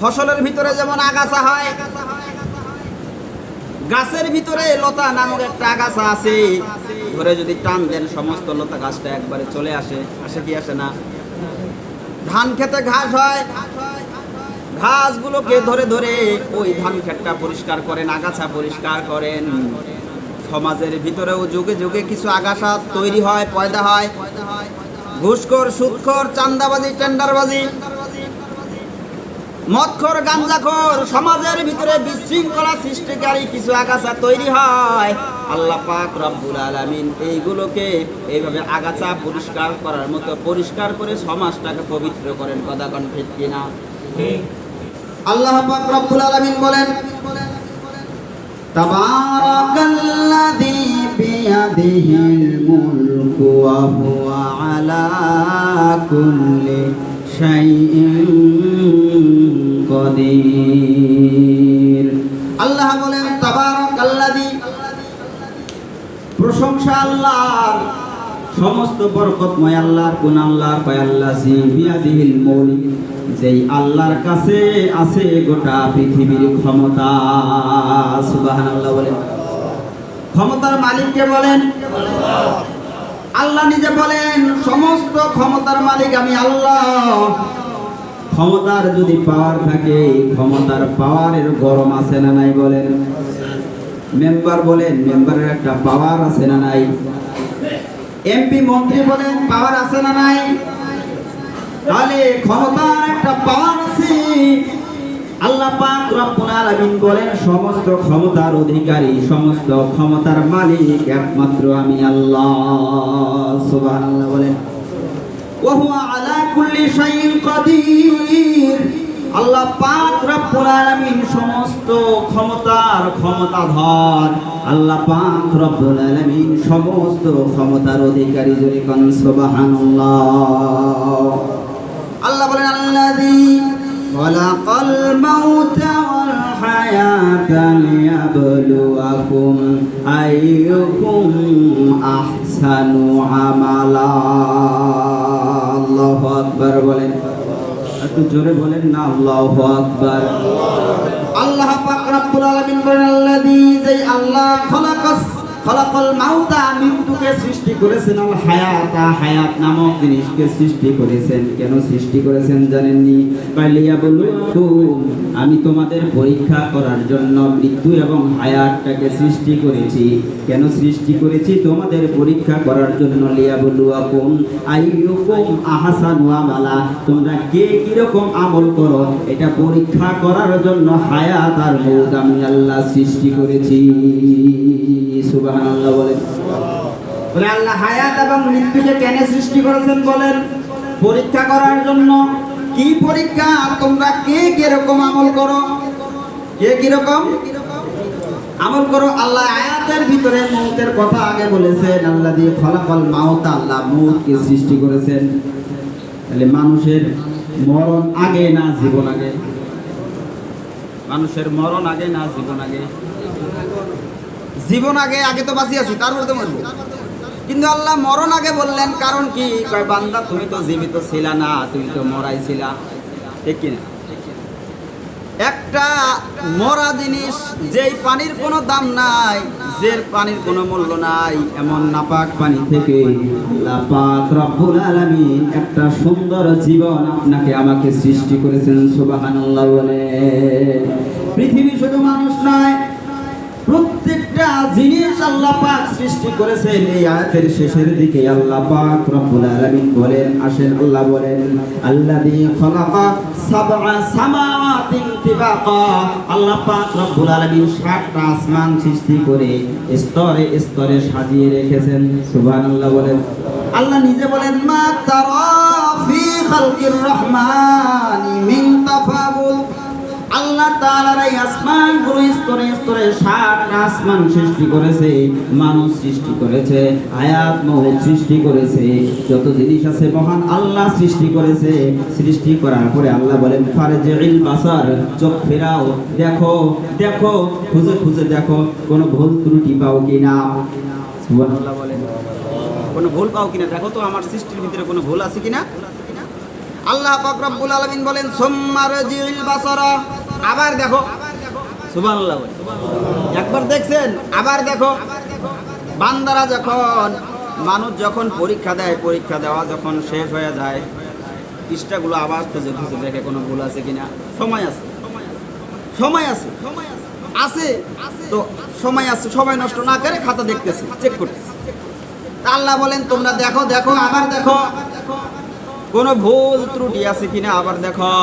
ফসলের ভিতরে যেমন আগাছা হয়, গাছের ভিতরে লতা নামক একটা আগাছা আছে। ধরে যদি টান দেন, সমস্ত লতা গাছটা একবারে চলে আসে। আসে কি আসে না? ধান খেতে ঘাস হয়। ঘাসগুলোকে ধরে ধরে ওই ধান ক্ষেতটা পরিষ্কার করেন, আগাছা পরিষ্কার করেন। সমাজের ভিতরেও যুগে যুগে কিছু আগাছা তৈরি হয়, পয়দা হয়। ঘুষখোর, সুদখোর চান্দাবাজি টেন্ডারবাজি। মদখোর গাঞ্জাখোর সমাজের ভিতরে বিশৃঙ্খলা সৃষ্টিকারী কিছু আগাছা তৈরি হয়। আল্লাহ পাক রব্বুল আলামিন এইগুলোকে এইভাবে আগাছা পরিষ্কার করার মতো পরিষ্কার করে সমাজটাকে পবিত্র করেন কোন ঠিক কিনা? আল্লাহ পাক রব্বুল আলামিন বলেন, তাবারাকাল্লাযী বিয়াদিহিল মুলকু ওয়া হুয়া আলা কুল্লি শাইইন আল্লাহ বলেন, তাবারাকাল্লাযী, প্রশংসা আল্লাহর আছে গোটা পৃথিবীর ক্ষমতা। বলেন। ক্ষমতার মালিককে বলেন? আল্লাহ নিজে বলেন, সমস্ত ক্ষমতার মালিক আমি আল্লাহ। ক্ষমতার যদি পাওয়ার থাকে ক্ষমতার পাওয়ারের গরম আছে না নাই বলেন? মেম্বার বলেন, মেম্বারের একটা পাওয়ার আছে না নাই? এমপি, মন্ত্রী বলেন, পাওয়ার আছে না নাই? তাহলে ক্ষমতার একটা পাওয়ার আছে। আল্লাহ পাক রব্বুল আলামিন বলেন, সমস্ত ক্ষমতার অধিকারী, সমস্ত ক্ষমতার মালিক একমাত্র আমি আল্লাহ। সুবহানাল্লাহ বলেন। ওয়া হুয়া কুল্লি শাইইন কাদির। আল্লাহ পাক রব্বুল আলামিন সমস্ত ক্ষমতার ক্ষমতাধর। আল্লাহ পাক রব্বুল আলামিন সমস্ত ক্ষমতার অধিকারী জোরে কোন, সুবহানাল্লাহ। আল্লাহ বলেন, আল্লাযী খলাকাল মাউতা ওয়াল হায়াতা লিয়াবলুয়াকুম আইয়ুকুম আহসানু আমালা। আল্লাহু আকবার বলেন। একটু জোরে বলেন না, আল্লাহ আকবার। আল্লাহ পাক রব্বুল আলামিন বলেন, আল্লাযী যেই আল্লাহ খলাকাস, খলাকাল মাউতা মৃত্যুকে সৃষ্টি করেছেন আল হায়াতা? হায়াত নামক জিনিসকে সৃষ্টি করেছেন? কেন সৃষ্টি করেছেন জানেননি? পাইলিয়া বলুন আমি তোমাদের পরীক্ষা করার জন্য মৃত্যু এবং হায়াতটাকে সৃষ্টি করেছি। কেন সৃষ্টি করেছি? তোমাদের পরীক্ষা করার জন্য লিয়া বলুয়াকুম আইয়ুকুম আহসানু আমালা, তোমরা কে কীরকম আমল করো? এটা পরীক্ষা করার জন্য হায়াত আর মৌত আমি আল্লাহ সৃষ্টি করেছি। সুবহানাল্লাহ বলেন। বলে, আল্লাহ হায়াত এবং মৃত্যুকে কেন সৃষ্টি করেছেন বলেন। পরীক্ষা করার জন্য কি পরীক্ষা? তোমরা কে কীরকম আমল করো? কে কীরকম? আমল করো। আল্লাহ আয়াতের ভিতরে মৌতের কথা আগে বলেছেন আল্লাহ দিয়ে ফলাফল মাউত আল্লাহ মৌতকে সৃষ্টি করেছেন। তাহলে মানুষের মরণ আগে না জীবন আগে? মানুষের মরণ আগে না জীবন আগে? জীবন আগে আগে তো বাঁচিয়ে আছি, তারপর তো মরবো। কিন্তু আল্লাহ মরণ আগে বললেন, কারণ কি? কয়, বান্দা, তুমি তো জীবিত ছিলা না, তুমি তো মরাই ছিলা। ঠিক কিনা একটা মরা জিনিস, যেই পানির কোনো দাম নাই যে পানির কোনো মূল্য নাই, এমন নাপাক পানি থেকে আল্লাহ পাক রব্বুল আলামিন একটা সুন্দর জীবন আপনাকে আমাকে সৃষ্টি করেছেন, সুবহানাল্লাহ বলে। পৃথিবী শুধু মানুষ নয় আল্লাহ বলেন আল্লাহ আসমান সৃষ্টি করে স্তরে স্তরে সাজিয়ে রেখেছেন। সুবহানাল্লাহ বলেন। আল্লাহ নিজে বলেন, মা আল্লাহ তাআলার এই স্তরে স্তরে সাত আসমান সৃষ্টি করেছে, মানুষ সৃষ্টি করেছে আয়াত মহৎ সৃষ্টি করেছে, যত জিনিস আছে মহান আল্লাহ সৃষ্টি করেছে, সৃষ্টি করার পরে আল্লাহ বলেন ফারজিল বাসার, চোখ ফেরাও, দেখো দেখো, খুঁজে খুঁজে দেখো, কোনো ভুল ত্রুটি পাও সুবহানাল্লাহ বলেন। কোনো ভুল পাও কিনা? দেখো তো আমার সৃষ্টির ভিতরে কোনো ভুল আছে কিনা? আল্লাহ পাক রব্বুল বলেন সুম্মার জিল বাসারা। আবার দেখো। একবার দেখছেন, আবার দেখো। বান্দারা যখন, মানুষ যখন পরীক্ষা দেয়, পরীক্ষা দেওয়া যখন শেষ হয়ে যায়, পৃষ্ঠাগুলো আবার খুঁজে খুঁজে দেখে কোনো ভুল আছে কিনা। সময় আছে। সময় আছে। আছে। তো সময় আছে, সময় নষ্ট না করে খাতা দেখতেছে চেক করতেছে। আল্লাহ বলেন, তোমরা দেখো দেখো, আবার দেখো। কোনো ভুল ত্রুটি আছে কিনা, আবার দেখো।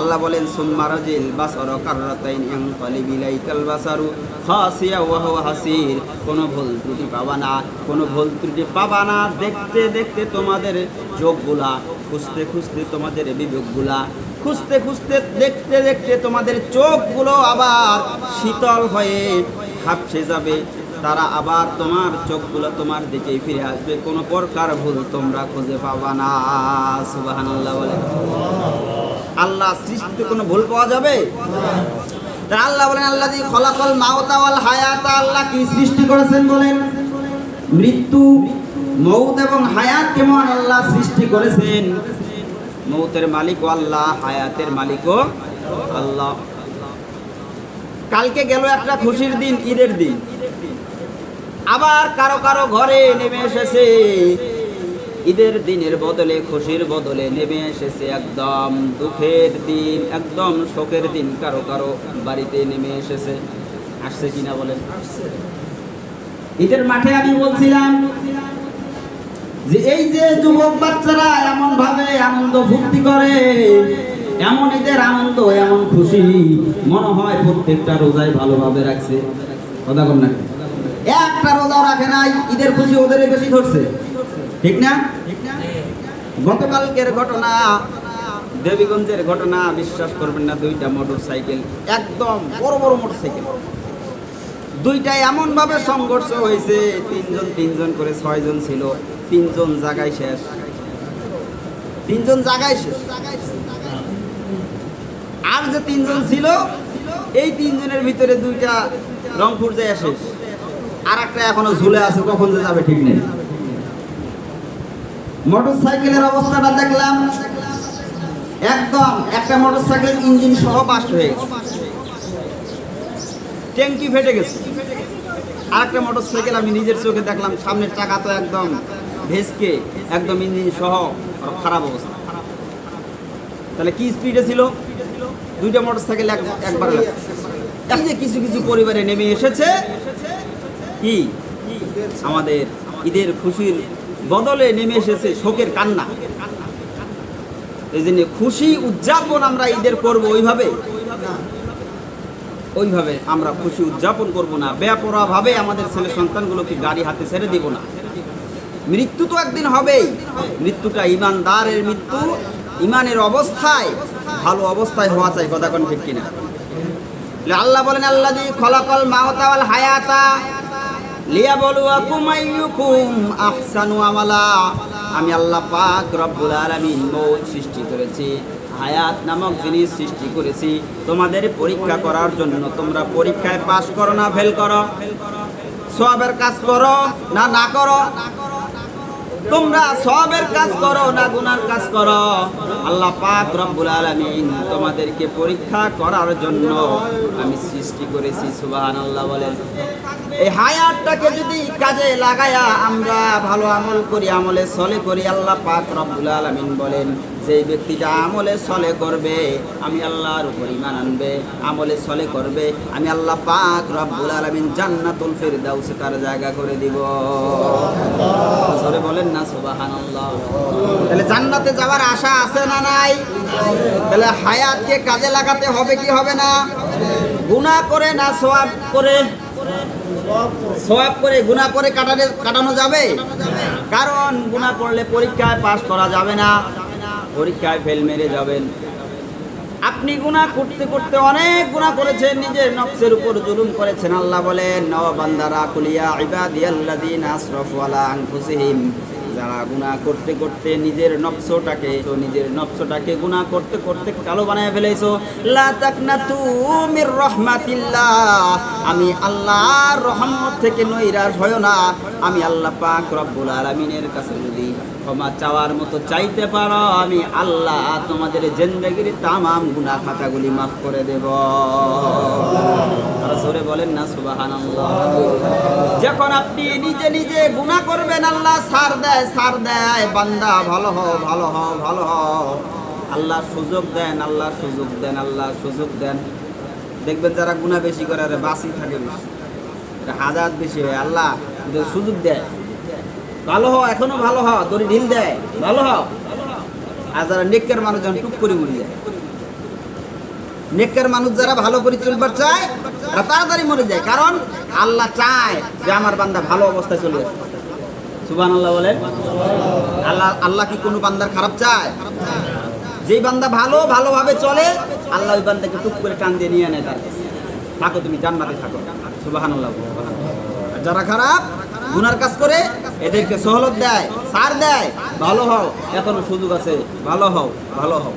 আল্লাহ বলেন সুম্মারাজিল বাসর কাররাতাইন ইয়ানকালি বিলাইকাল বাসারু খাসিয়া ওয়া হুয়া হাসির। কোনো ভুল ত্রুটি পাবা না, কোনো ভুল ত্রুটি পাবা না। দেখতে দেখতে তোমাদের চোখগুলা খুঁজতে খুঁজতে তোমাদের বিবেকগুলা, খুঁজতে খুঁজতে, দেখতে দেখতে তোমাদের চোখগুলো আবার শীতল হয়ে হাঁপসে যাবে। তারা আবার তোমার চোখগুলো তোমার দিকেই ফিরে আসবে। কোনো প্রকার ভুল তোমরা খুঁজে পাবা না। সুবহানাল্লাহ বলে আল্লাহ সৃষ্টিতে কোনো ভুল পাওয়া যাবে? আল্লাহ বলেন, আল্লাহ দি খলাকল মাওতা ওয়াল হায়াতা, আল্লাহ কি সৃষ্টি করেছেন বলেন? মৃত্যু, মৌত এবং হায়াত কেমন আল্লাহ সৃষ্টি করেছেন? মৌতের মালিকও আল্লাহ, হায়াতের মালিকও আল্লাহ। কালকে গেল একটা খুশির দিন, ঈদের দিন। আবার কারও কারও ঘরে নেমে এসেছে। ঈদের দিনের বদলে, খুশির বদলে নেমে এসেছে একদম দুঃখের দিন, একদম শোকের দিন। কারও কারও বাড়িতে নেমে এসেছে। আসছে কিনা বলেন? ঈদের মাঠে আমি বলছিলাম যে এই যে যুবক বাচ্চারা এমন ভাবে আনন্দ ফুর্তি করে, এমন ঈদের আনন্দ, এমন খুশি, মনে হয় প্রত্যেকটা রোজাই ভালোভাবে রাখছে। কথা কন না একটা রোজাও রাখে নাই, ঈদের খুশি ওদের বেশি ধরছে। ঠিক না? গতকালকের ঘটনা, দেবীগঞ্জের ঘটনা, বিশ্বাস করবেন না, দুইটা মোটর সাইকেল একদম বড় বড় মোটর সাইকেল দুইটা এমন ভাবে সংঘর্ষ হয়েছে, তিনজন তিনজন করে ছয়জন ছিল, তিনজন জায়গায় শেষ। তিনজন জায়গায় শেষ। আর যে তিনজন ছিল, এই তিনজনের ভিতরে দুইটা রংপুর যায় শেষ। আর একটা এখনও ঝুলে আছে, কখন যে যাবে ঠিক নেই। মোটর সাইকেলের অবস্থাটা দেখলাম, একদম একটা মোটর সাইকেল ইঞ্জিন সহ বাস্ট হয়ে গেছে। ট্যাঙ্কি ফেটে গেছে। আর একটা মোটর সাইকেল আমি নিজের চোখে দেখলাম, সামনের চাকা তো একদম ভেসকে, একদম ইঞ্জিন সহ খারাপ অবস্থা। তাহলে কি স্পিডে ছিল? দুইটা মোটর সাইকেল একবার। এই যে কিছু কিছু পরিবারে নেমে এসেছে, কি? আমাদের ঈদের খুশির বদলে নেমে এসেছে শোকের কান্না। এই জন্য খুশি, উদযাপন আমরা ঈদের করব ওইভাবে ওইভাবে আমরা খুশি উদযাপন করব না। বেপরা ভাবে আমাদের ছেলে সন্তানগুলোকে গাড়ি হাতে ছেড়ে দিব না। মৃত্যু তো একদিন হবেই। মৃত্যুটা ইমানদারের মৃত্যু। ইমানের অবস্থায়, ভালো অবস্থায় হওয়া চাই কথা কোন ঠিক কিনা? আল্লাহ বলেন আল্লাহ খলাকল মাওতা ওয়াল আহসানু আমালা। আমি আল্লাহ পাক রব্বুল আলামিন সৃষ্টি করেছি, হায়াত নামক জিনিস সৃষ্টি করেছি। তোমাদের পরীক্ষা করার জন্য তোমরা পরীক্ষায় পাশ করো না ফেল করো। সবের কাজ করো না না করো। তোমরা সবের কাজ করো না গুনার কাজ করো। আল্লাহ পাক রব্বুল আলামিন তোমাদেরকে পরীক্ষা করার জন্য আমি সৃষ্টি করেছি, সুবহানাল্লাহ বলেন। এই হায়াতটাকে যদি কাজে লাগায়া আমরা ভালো আমল করি, আমলে চলে করি, আল্লাহ পাক রব্বুল আলামিন বলেন যেই ব্যক্তিটা আমলে চলে করবে, আমি আল্লাহর উপর ইমান আনবে। আমলে চলে করবে, আমি আল্লাহ পাক রব্বুল আলামিন জান্নাতুল ফিরদাউসে তার জায়গা করে দিব। জোরে বলেন না, সুবহানাল্লাহ। তাহলে জান্নাতে যাওয়ার আশা আছে না নাই? তাহলে হায়াতকে কাজে লাগাতে হবে কি হবে না? গুনাহ করে না সোয়াব করে? সোয়াব করে, গুনাহ করে কাটানো যাবে? কারণ গুনাহ করলে পরীক্ষায় পাশ করা যাবে না। পরীক্ষায় ফেল মেরে যাবেন। আপনি গুনাহ করতে করতে অনেক গুনাহ করেছেন, নিজের নফসের উপর জুলুম করেছেন। আল্লাহ বলেন নও বান্দারা, কুলিয়া ইবাদিয়াল্লাযিনা আসরাফু আলা আনফুসিহিম, যারা গুনাহ করতে করতে নিজের নফসটাকে তো নিজের নফসটাকে গুনাহ করতে করতে কালো বানায় ফেলেছো। লা আমি আল্লাহর রহমত থেকে নৈরাশ হয় না। আমি আল্লাহ পাক রব্বুল আলামিনের কাছে যদি ক্ষমা চাওয়ার মতো চাইতে পারো, আমি আল্লাহ তোমাদের জিন্দগির তামাম গুনাহ খাতাগুলি মাফ করে দেব। জোরে বলেন না, সুবহানাল্লাহ। যখন আপনি নিজে নিজে গুনাহ করবেন, আল্লাহ সার দেয় সার দেয়, বান্দা ভালো হও ভালো হও ভালো হও। আল্লাহ সুযোগ দেন, আল্লাহ সুযোগ দেন, আল্লাহ সুযোগ দেন। দেখবেন যারা গুণা বেশি করে বাসি থাকে হাজার বেশি হয়। আল্লাহ সুযোগ দেয়। ভালো হও, এখনও ভালো হও দড়ি ঢিল দেয়। ভালো হও। আর যারা নেকের মানুষ যখন টুক করে মরে যায়। নেকের মানুষ যারা ভালো করে চলবার চায়, তারা তাড়াতাড়ি মরে যায়। কারণ আল্লাহ চায় যে আমার বান্দা ভালো অবস্থায় চলে আসে সুবান আল্লাহ বলেন। আল্লাহ আল্লাহ কি কোনো বান্দার খারাপ চায়? যেই বান্দা ভালো, ভালোভাবে চলে, আল্লাহ ওই বান্দাকে টুক করে টান দিয়ে নিয়ে নেয় তার। থাকো তুমি, জান্নাতে থাকো। সুবাহান আল্লাহ যারা খারাপ, গুনার কাজ করে, এদেরকে সহলত দেয় সার দেয়, ভালো হও। এখনও সুযোগ আছে, ভালো হও ভালো হও।